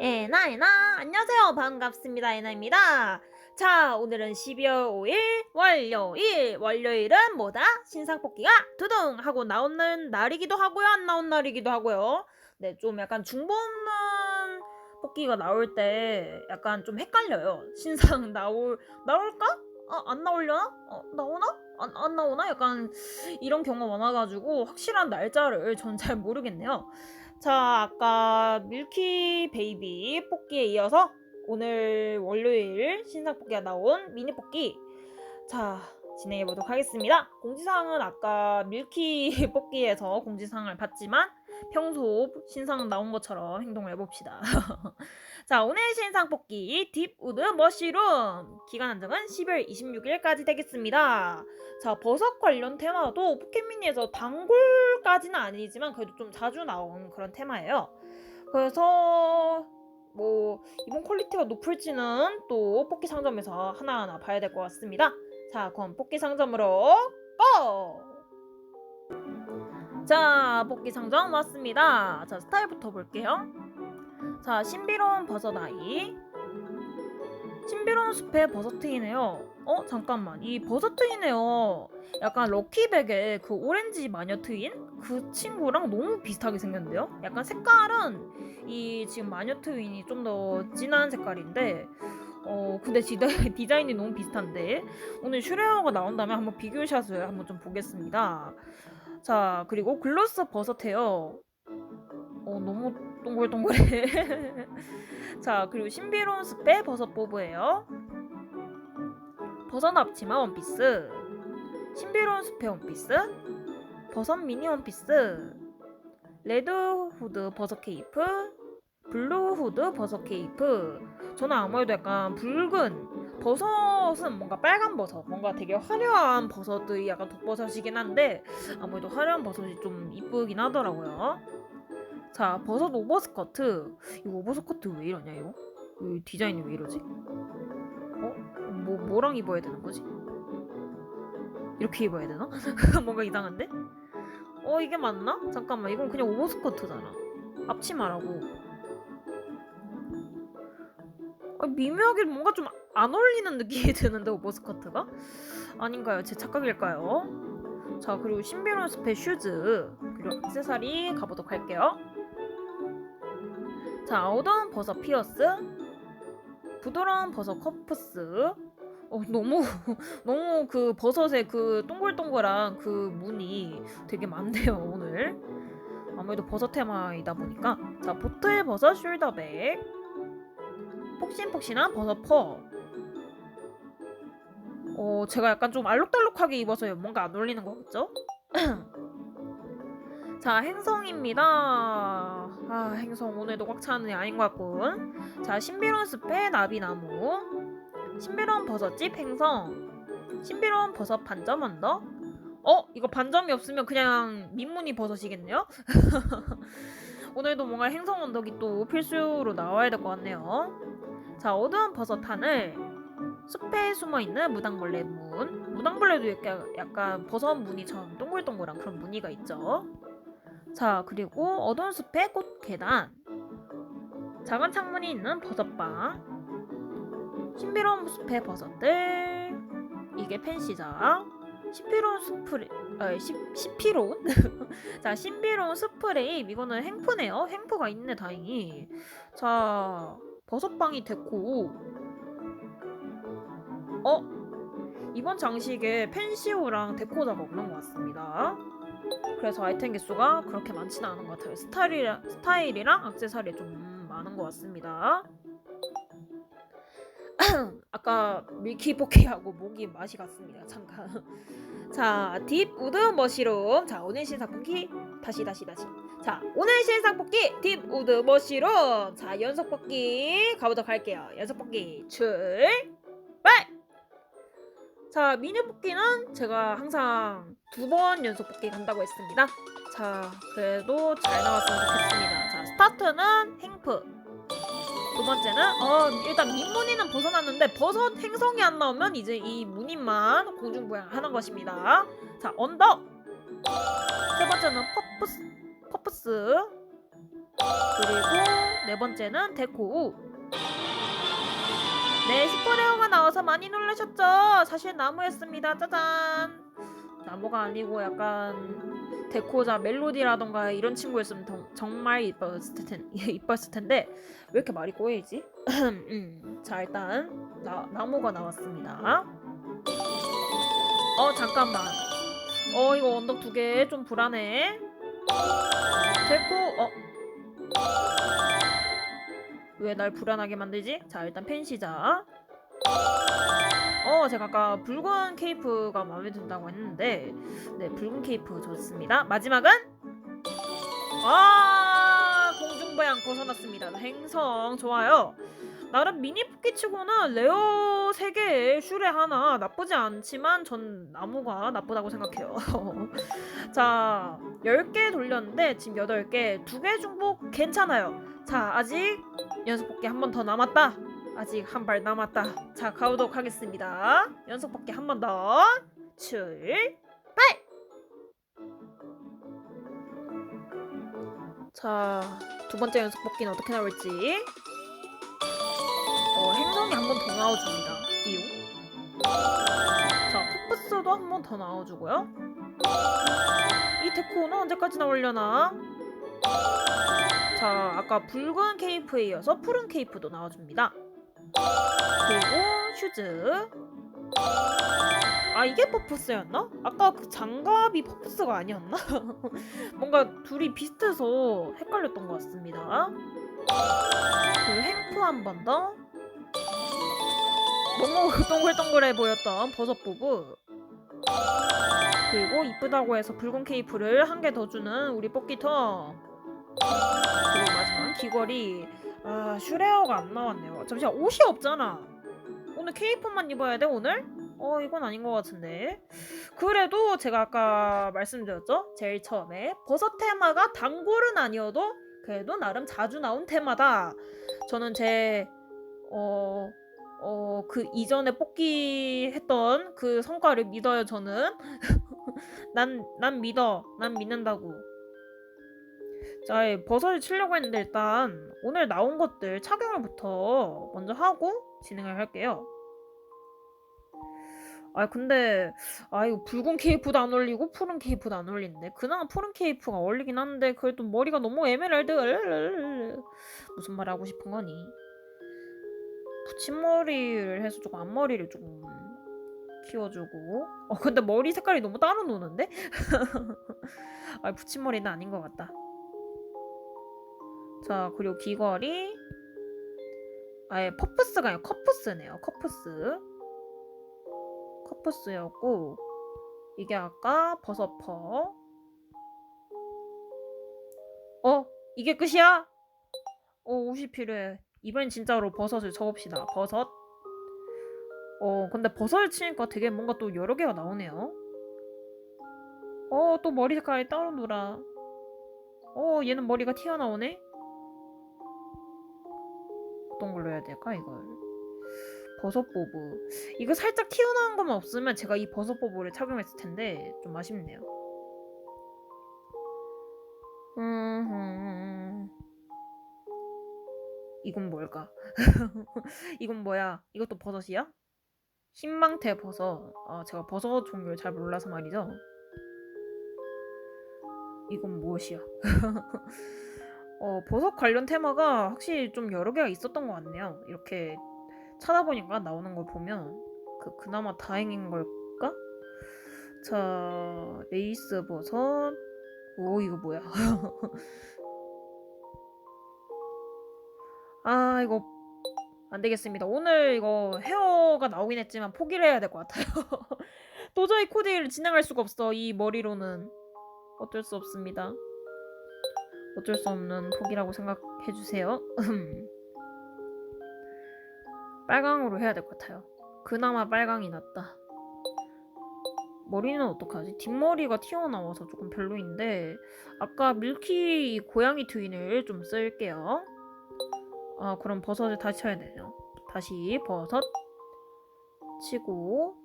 에나 에나. 안녕하세요. 반갑습니다. 에나입니다. 자 오늘은 12월 5일 월요일. 월요일은 뭐다? 신상 뽑기가 두둥 하고 나오는 날이기도 하고요. 안 나온 날이기도 하고요. 네 좀 약간 중복는 뽑기가 나올 때 약간 좀 헷갈려요. 신상 나올 나올까? 아, 안 나오려나? 어, 나오나? 안, 안 나오나? 약간 이런 경우가 많아가지고 확실한 날짜를 전 잘 모르겠네요 자, 아까 밀키 베이비 뽑기에 이어서 오늘 월요일 신상 뽑기가 나온 미니 뽑기. 자, 진행해 보도록 하겠습니다. 공지사항은 아까 밀키 뽑기에서 공지사항을 봤지만 평소 신상 나온 것처럼 행동을 해봅시다. 자, 오늘 신상 뽑기 딥우드 머쉬룸 기간 한정은 12월 26일까지 되겠습니다. 자, 버섯 관련 테마도 포켓미니에서 단골 까지는 아니지만 그래도 좀 자주 나온 그런 테마예요. 그래서 뭐 이번 퀄리티가 높을지는 또 뽑기 상점에서 하나하나 봐야 될 것 같습니다. 자, 그럼 뽑기 상점으로 고! 자, 뽑기 상점 왔습니다. 자, 스타일부터 볼게요. 자, 신비로운 버섯 아이. 신비로운 숲의 버섯트이네요. 어 잠깐만 이 버섯트이네요. 약간 럭키백의 그 오렌지 마녀 트윈 그 친구랑 너무 비슷하게 생겼는데요. 약간 색깔은 이 지금 마녀 트윈이 좀 더 진한 색깔인데 어 근데 디자, 디자인이 너무 비슷한데 오늘 슈레어가 나온다면 한번 비교샷을 한번 좀 보겠습니다. 자 그리고 글로스 버섯해요. 어 너무 동글동글해. 자 그리고 신비로운 숲의 버섯 보브예요. 버섯 앞치마 원피스, 신비로운 숲의 원피스, 버섯 미니 원피스, 레드 후드 버섯 케이프, 블루 후드 버섯 케이프. 저는 아무래도 약간 붉은 버섯은 뭔가 빨간 버섯, 뭔가 되게 화려한 버섯들이 약간 독버섯이긴 한데 아무래도 화려한 버섯이 좀 이쁘긴 하더라고요. 자 버섯 오버스커트 이거 오버스커트 왜 이러냐 이거? 이 디자인이 왜 이러지? 어? 뭐 뭐랑 입어야 되는 거지? 이렇게 입어야 되나? 뭔가 이상한데? 어 이게 맞나? 잠깐만 이건 그냥 오버스커트잖아 앞치마라고 아, 미묘하게 뭔가 좀 안 어울리는 느낌이 드는데 오버스커트가? 아닌가요? 제 착각일까요? 자 그리고 신비로운 숲의 슈즈 그리고 액세서리 가보도록 할게요 자 어두운 버섯 피어스 부드러운 버섯 커프스 어, 너무 너무 그 버섯의 그 동글동글한 그 무늬 되게 많네요 오늘 아무래도 버섯 테마이다 보니까 자 보틀 버섯 숄더백 폭신폭신한 버섯 퍼 어, 제가 약간 좀 알록달록하게 입어서 뭔가 안 어울리는 거겠죠? 자, 행성입니다. 아, 행성 오늘도 꽉 차는 애 아닌 것 같군. 자, 신비로운 숲의 나비나무. 신비로운 버섯집 행성. 신비로운 버섯 반점 언더. 어? 이거 반점이 없으면 그냥 민무늬 버섯이겠네요? 오늘도 뭔가 행성 언덕이 또 필수로 나와야 될 것 같네요. 자, 어두운 버섯 하늘. 숲에 숨어있는 무당벌레 문. 무당벌레도 약간, 약간 버섯 무늬처럼 동글동글한 그런 무늬가 있죠. 자, 그리고 어두운 숲의 꽃 계단. 작은 창문이 있는 버섯방. 신비로운 숲의 버섯들. 이게 펜시자. 신비로운 숲을 아, 시, 시피로운? 자, 신비로운 스프레임. 이거는 행프네요. 행프가 있네, 다행히. 자, 버섯방이 데코. 어? 이번 장식에 펜시오랑 데코자가 없는 것 같습니다. 그래서 아이템 개수가 그렇게 많지는 않은 것 같아요. 스타일이랑, 스타일이랑 악세사리 좀 많은 것 같습니다. 아까 밀키 포키하고 목이 맛이 같습니다. 잠깐. 자, 딥 우드 머시룸. 자, 오늘 신상 뽑기 다시 다시 다시. 자, 오늘 신상 뽑기 딥 우드 머시룸. 자, 연속 뽑기 가보도록 할게요. 연속 뽑기 출발. 자, 미니 뽑기는 제가 항상 두 번 연속 뽑기 간다고 했습니다. 자, 그래도 잘 나왔으면 좋겠습니다. 자, 스타트는 행프. 두 번째는 어 일단 민무늬는 벗어났는데 버섯 행성이 안 나오면 이제 이 무늬만 공중 부양하는 것입니다. 자, 언더. 세 번째는 퍼프스 퍼프스. 그리고 네 번째는 데코. 네, 슈퍼레어가 나와서 많이 놀라셨죠? 사실 나무였습니다. 짜잔. 나무가 아니고 약간 데코자 멜로디라던가 이런 친구였으면 정- 정말 이뻤을, 텐, 이뻤을 텐데 왜 이렇게 말이 꼬이지? 음, 자 일단 나, 나무가 나왔습니다. 어 잠깐만. 어 이거 언덕 두 개 좀 불안해. 데코 어. 왜 날 불안하게 만들지? 자 일단 펜 시작. 어 제가 아까 붉은 케이프가 마음에 든다고 했는데 네 붉은 케이프 좋습니다. 마지막은 아 공중부양 벗어났습니다. 행성 좋아요. 나름 미니 뽑기치고는 레어 3개에 슈레 하나 나쁘지 않지만 전 나무가 나쁘다고 생각해요. 자 10개 돌렸는데 지금 8개 2개 중복 괜찮아요. 자 아직 연속 뽑기 한 번 더 남았다. 아직 한 발 남았다. 자 가보도록 하겠습니다. 연속 뽑기 한번 더. 출발! 자, 두 번째 연속 뽑기는 어떻게 나올지. 어, 행성이 한 번 더 나와줍니다. 띠용. 자, 포프스도 한 번 더 나와주고요. 이 데코는 언제까지 나오려나? 자, 아까 붉은 케이프에 이어서 푸른 케이프도 나와줍니다. 그리고 슈즈. 아 이게 퍼프스였나? 아까 그 장갑이 퍼프스가 아니었나? 뭔가 둘이 비슷해서 헷갈렸던 것 같습니다. 그리고 행프 한 번 더. 너무 동글동글해 보였던 버섯 부부. 그리고 이쁘다고 해서 붉은 케이프를 한 개 더 주는 우리 뽑기터. 그리고 마지막 귀걸이. 아 슈레어가 안 나왔네요. 잠시만 옷이 없잖아. 오늘 케이프만 입어야 돼 오늘? 어 이건 아닌 것 같은데. 그래도 제가 아까 말씀드렸죠. 제일 처음에 버섯 테마가 단골은 아니어도 그래도 나름 자주 나온 테마다. 저는 제 어. 어, 그 이전에 뽑기 했던 그 성과를 믿어요, 저는. 난, 난 믿어. 난 믿는다고. 자, 이 버섯을 치려고 했는데 일단 오늘 나온 것들 착용을부터 먼저 하고 진행을 할게요. 아 근데 아 이거 붉은 케이프도 안 어울리고 푸른 케이프도 안 어울리는데 그나마 푸른 케이프가 어울리긴 한데 그래도 머리가 너무 에메랄드 무슨 말 하고 싶은 거니? 붙임머리를 해서 조금 앞머리를 조금 키워주고 어 근데 머리 색깔이 너무 따로 노는데? 아 붙임머리는 아닌 것 같다. 자 그리고 귀걸이. 아예 퍼프스가 아니라 커프스네요 커프스. 커프스였고 이게 아까 버섯퍼. 어 이게 끝이야? 어 옷이 필요해. 이번엔 진짜로 버섯을 쳐봅시다. 버섯. 어 근데 버섯을 치니까 되게 뭔가 또 여러 개가 나오네요. 어 또 머리 색깔이 따로 놀아. 어 얘는 머리가 튀어나오네 어떤 걸로 해야 될까 이걸? 버섯 보브. 이거 살짝 튀어나온 것만 없으면 제가 이 버섯 보브를 착용했을 텐데 좀 아쉽네요. 음 이건 뭘까? 이건 뭐야? 이것도 버섯이야? 흰망태 버섯. 아 제가 버섯 종류를 잘 몰라서 말이죠. 이건 무엇이야 어, 버섯 관련 테마가 확실히 좀 여러 개가 있었던 것 같네요. 이렇게 찾아보니까 나오는 걸 보면 그 그나마 다행인 걸까? 자, 레이스 버섯. 오, 이거 뭐야? 아, 이거 안 되겠습니다. 오늘 이거 헤어가 나오긴 했지만 포기를 해야 될 것 같아요. 도저히 코디를 진행할 수가 없어. 이 머리로는 어쩔 수 없습니다. 어쩔 수 없는 포기라고 생각해 주세요. 빨강으로 해야 될 것 같아요. 그나마 빨강이 낫다. 머리는 어떡하지? 뒷머리가 튀어나와서 조금 별로인데 아까 밀키 고양이 트윈을 좀 쓸게요. 아 그럼 버섯을 다시 쳐야 되네요. 다시 버섯 치고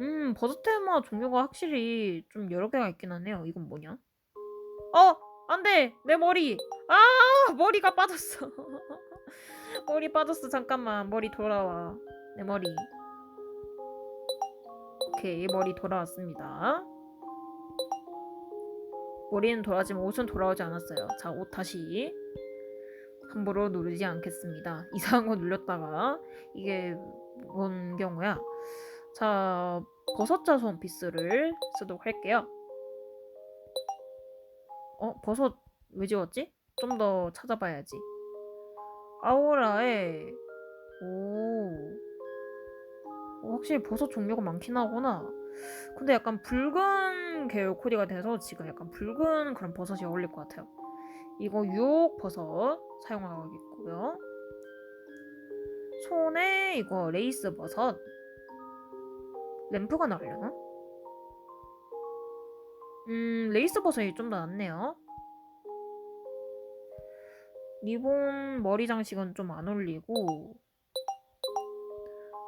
음 버섯 테마 종류가 확실히 좀 여러 개가 있긴 하네요. 이건 뭐냐? 어! 안 돼. 내 머리. 아 머리가 빠졌어. 머리 빠졌어. 잠깐만. 머리 돌아와. 내 머리. 오케이. 머리 돌아왔습니다. 머리는 돌아지만 옷은 돌아오지 않았어요. 자 옷 다시. 함부로 누르지 않겠습니다. 이상한 거 눌렸다가. 이게 뭔 경우야? 자 버섯자수 원피스를 쓰도록 할게요 어 버섯 왜 지웠지? 좀 더 찾아봐야지. 아우라에 오 어, 확실히 버섯 종류가 많긴 하구나. 근데 약간 붉은 계열 코디가 돼서 지금 약간 붉은 그런 버섯이 어울릴 것 같아요. 이거 유혹 버섯 사용하겠고요. 손에 이거 레이스 버섯 램프가 나오려나? 음 레이스 버섯이 좀 더 낫네요. 리본 머리 장식은 좀 안 어울리고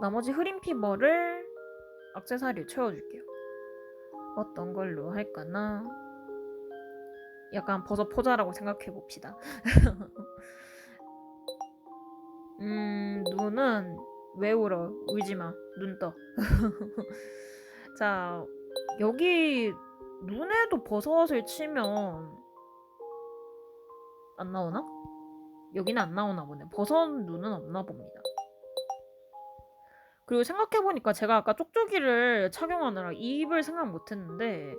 나머지 흐린 피버를 액세서리를 채워줄게요. 어떤 걸로 할까나? 약간 버섯 포자라고 생각해 봅시다. 음, 눈은 왜 울어? 울지 마. 눈 떠. 자, 여기 눈에도 버섯을 치면 안 나오나? 여기는 안 나오나 보네. 버섯 눈은 없나 봅니다. 그리고 생각해보니까 제가 아까 쪽쪽이를 착용하느라 이 입을 생각 못했는데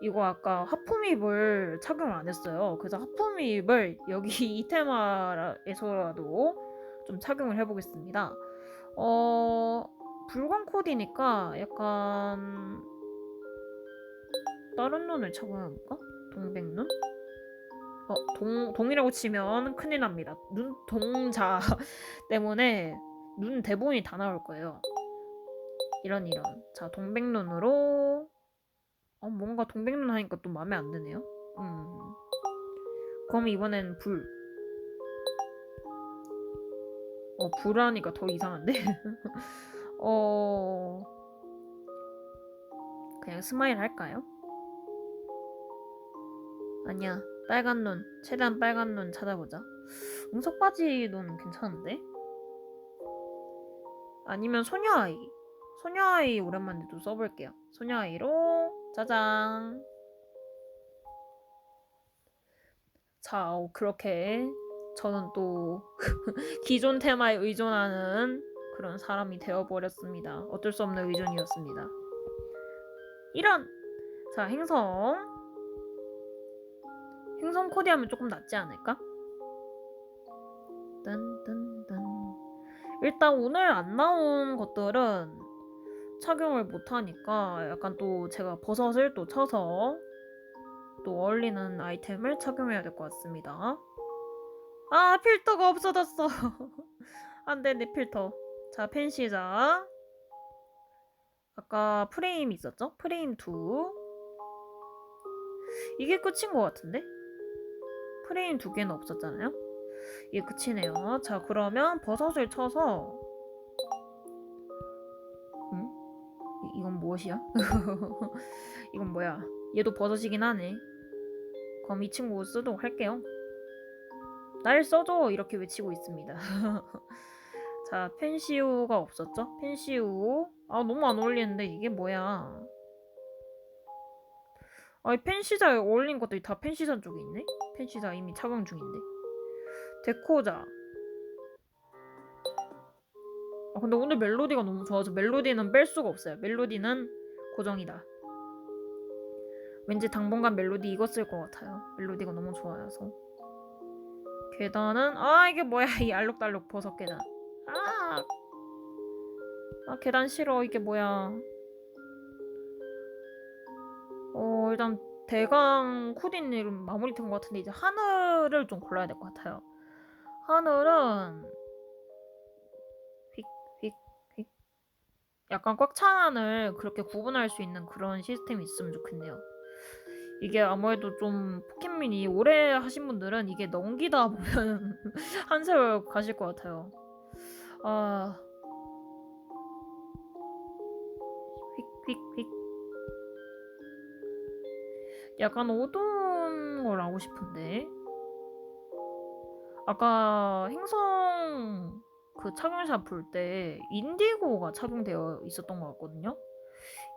이거 아까 하품입을 착용을 안 했어요. 그래서 하품입을 여기 이테마에서라도 좀 착용을 해보겠습니다. 어 붉은 코디니까 약간 다른 눈을 착용해볼까? 동백눈? 어, 동, 동이라고 치면 큰일 납니다. 눈 동자 때문에 눈 대본이 다 나올 거예요. 이런 이런. 자, 동백눈으로 어, 뭔가 동백눈 하니까 또 마음에 안 드네요. 음. 그럼 이번엔 불. 어, 불 하니까 더 이상한데? 어. 그냥 스마일 할까요? 아니야. 빨간 눈. 최대한 빨간 눈 찾아보자. 응석 바지 눈 괜찮은데? 아니면 소녀 아이. 소녀 아이 오랜만에 또 써볼게요. 소녀 아이로 짜잔. 자, 어, 그렇게 저는 또 기존 테마에 의존하는 그런 사람이 되어버렸습니다. 어쩔 수 없는 의존이었습니다. 이런! 자, 행성. 행성 코디 하면 조금 낫지 않을까? 딴딴딴. 일단 오늘 안 나온 것들은 착용을 못하니까 약간 또 제가 버섯을 또 쳐서 또 어울리는 아이템을 착용해야 될 것 같습니다. 아 필터가 없어졌어. 안돼 내 필터. 자 펜시자. 아까 프레임 있었죠? 프레임 2. 이게 끝인 것 같은데? 프레임 두 개는 없었잖아요? 이게 끝이네요. 자, 그러면 버섯을 쳐서 응? 이- 이건 무엇이야? 이건 뭐야? 얘도 버섯이긴 하네. 그럼 이 친구 쓰도록 할게요. 날 써줘! 이렇게 외치고 있습니다. 자, 펜시우가 없었죠? 펜시우. 아, 너무 안 어울리는데 이게 뭐야? 아, 이 펜시자에 어울린 것들이 다 펜시자 쪽에 있네? 펜시자 이미 착용 중인데. 데코자. 아, 근데 오늘 멜로디가 너무 좋아서 멜로디는 뺄 수가 없어요. 멜로디는 고정이다. 왠지 당분간 멜로디 이거 쓸 것 같아요. 멜로디가 너무 좋아서. 계단은 아 이게 뭐야 이 알록달록 버섯 계단. 아, 아 계단 싫어 이게 뭐야. 어 일단 대강 이름 마무리 된것 같은데 이제 하늘을 좀 골라야 될 것 같아요. 하늘은 휙휙휙 약간 꽉 찬 하늘 그렇게 구분할 수 있는 그런 시스템이 있으면 좋겠네요. 이게 아무래도 좀 포켓민이 오래 하신 분들은 이게 넘기다 보면 한 세월 가실 것 같아요. 아 휙휙휙 약간 어두운 걸 하고 싶은데. 아까 행성 그 착용샷 볼 때 인디고가 착용되어 있었던 것 같거든요.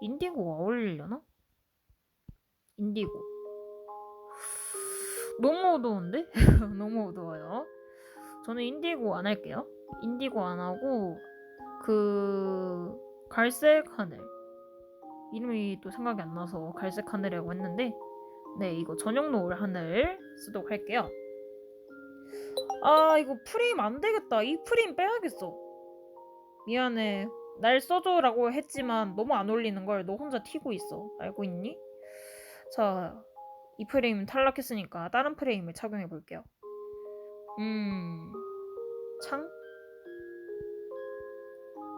인디고가 어울리려나? 인디고. 너무 어두운데? 너무 어두워요. 저는 인디고 안 할게요. 인디고 안 하고 그 갈색 하늘 이름이 또 생각이 안 나서 갈색 하늘이라고 했는데 네 이거 전용 노을 하늘 쓰도록 할게요. 아 이거 프레임 안 되겠다. 이 프레임 빼야겠어. 미안해. 날 써줘라고 했지만 너무 안 어울리는 걸 너 혼자 튀고 있어. 알고 있니? 자, 이 프레임 탈락했으니까 다른 프레임을 착용해 볼게요. 음, 창?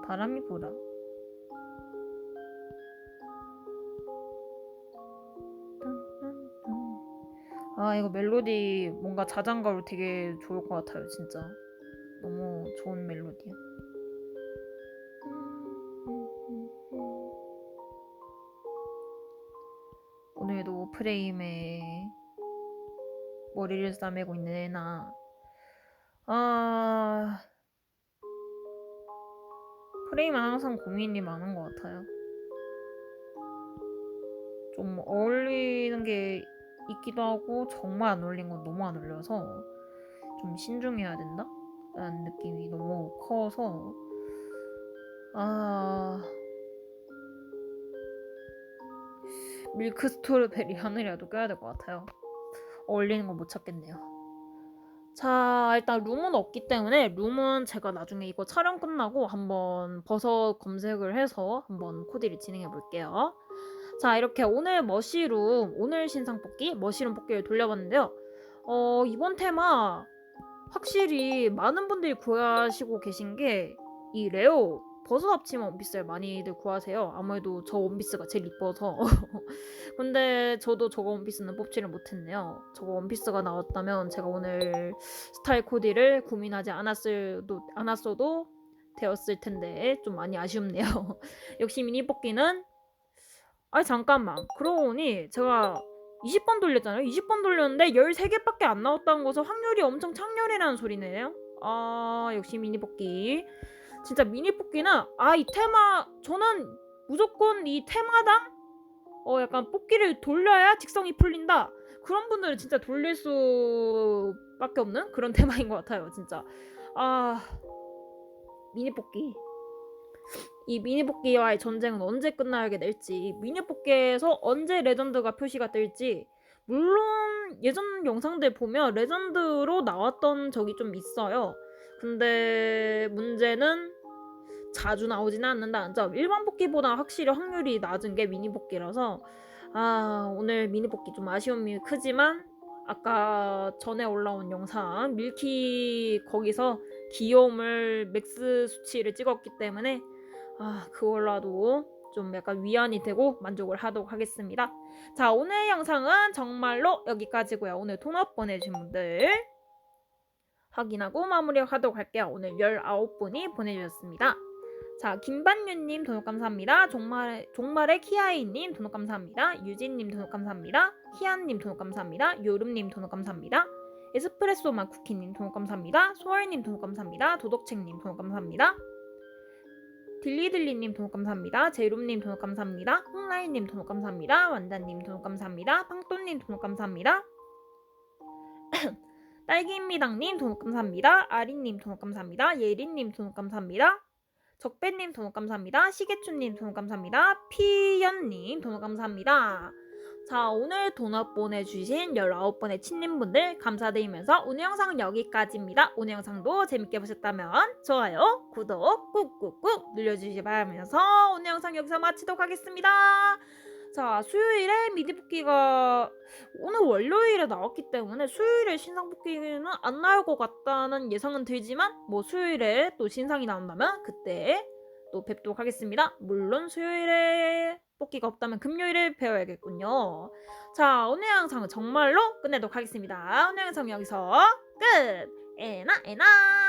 바람이 불어. 아 이거 멜로디 뭔가 자장가로 되게 좋을 것 같아요 진짜. 너무 좋은 멜로디야. 오늘도 프레임에 머리를 싸매고 있는 애나. 아 프레임은 항상 고민이 많은 것 같아요. 좀 어울리는 게 있기도 하고 정말 안 어울린 건 너무 안 어울려서 좀 신중해야 된다? 라는 느낌이 너무 커서 아. 밀크 스토리베리 하늘이라도 껴야 될 것 같아요. 어울리는 거못 찾겠네요. 자 일단 룸은 없기 때문에 룸은 제가 나중에 이거 촬영 끝나고 한번 버섯 검색을 해서 한번 코디를 진행해 볼게요 자 이렇게 오늘 머시룸 오늘 신상 뽑기 머시룸 뽑기를 돌려봤는데요. 어 이번 테마 확실히 많은 분들이 구하시고 계신 게 이 레오 버섯 앞치마 원피스를 많이들 구하세요. 아무래도 저 원피스가 제일 이뻐서. 근데 저도 저거 원피스는 뽑지를 못했네요. 저거 원피스가 나왔다면 제가 오늘 스타일 코디를 고민하지 않았을도, 않았어도 되었을 텐데 좀 많이 아쉽네요. 역시 미니 뽑기는 아니 잠깐만. 그러고 보니 제가 20번 돌렸잖아요? 20번 돌렸는데 13개밖에 안 나왔다는 것은 확률이 엄청 창렬이라는 소리네요? 아 역시 미니 뽑기. 진짜 미니 뽑기는 아 이 테마 저는 무조건 이 테마당 어 약간 뽑기를 돌려야 직성이 풀린다. 그런 분들은 진짜 돌릴 수밖에 없는 그런 테마인 것 같아요 진짜. 아 미니 뽑기 이 미니 뽑기와의 전쟁은 언제 끝나게 될지 미니 뽑기에서 언제 레전드가 표시가 될지 물론 예전 영상들 보면 레전드로 나왔던 적이 좀 있어요. 근데 문제는 자주 나오지는 않는다는 점. 일반 뽑기보다 확실히 확률이 낮은 게 미니 뽑기라서 아 오늘 미니 뽑기 좀 아쉬움이 크지만 아까 전에 올라온 영상 밀키 거기서 귀여움을 맥스 수치를 찍었기 때문에 아 그걸라도 좀 약간 위안이 되고 만족을 하도록 하겠습니다. 자 오늘 영상은 정말로 여기까지고요. 오늘 통합 보내주신 분들 확인하고 마무리하도록 할게요. 오늘 19분이 보내주셨습니다. 자 김반유님 돈독 감사합니다. 종말, 종말의 키아이님 돈독 감사합니다. 유진님 돈독 감사합니다. 희안님 돈독 감사합니다. 요름님 돈독 감사합니다. 에스프레소 마쿠키님 돈독 감사합니다. 소월님 돈독 감사합니다. 도덕책님 돈독 감사합니다. 딜리딜리님 돈독 감사합니다. 제룸님 돈독 감사합니다. 홍라인님 돈독 감사합니다. 완다님 돈독 감사합니다. 빵또님 돈독 감사합니다. 딸기입니다님 돈독 감사합니다. 아린님 돈독 감사합니다. 예린님 돈독 감사합니다. 적배님 돈독 감사합니다. 시계추님 돈독 감사합니다. 피연님 돈독 감사합니다. 자 오늘 돈업 보내주신 19번의 친님분들 감사드리면서 오늘 영상은 여기까지입니다. 오늘 영상도 재밌게 보셨다면 좋아요, 구독 꾹꾹꾹 눌러주시기 바라면서 오늘 영상 여기서 마치도록 하겠습니다. 자 수요일에 미디붓기가 오늘 월요일에 나왔기 때문에 수요일에 신상 뽑기는 안 나올 것 같다는 예상은 들지만 뭐 수요일에 또 신상이 나온다면 그때 또 뵙도록 하겠습니다. 물론 수요일에 뽑기가 없다면 금요일에 배워야겠군요. 자, 오늘 영상은 정말로 끝내도록 하겠습니다. 오늘 영상 여기서 끝! 에나 에나!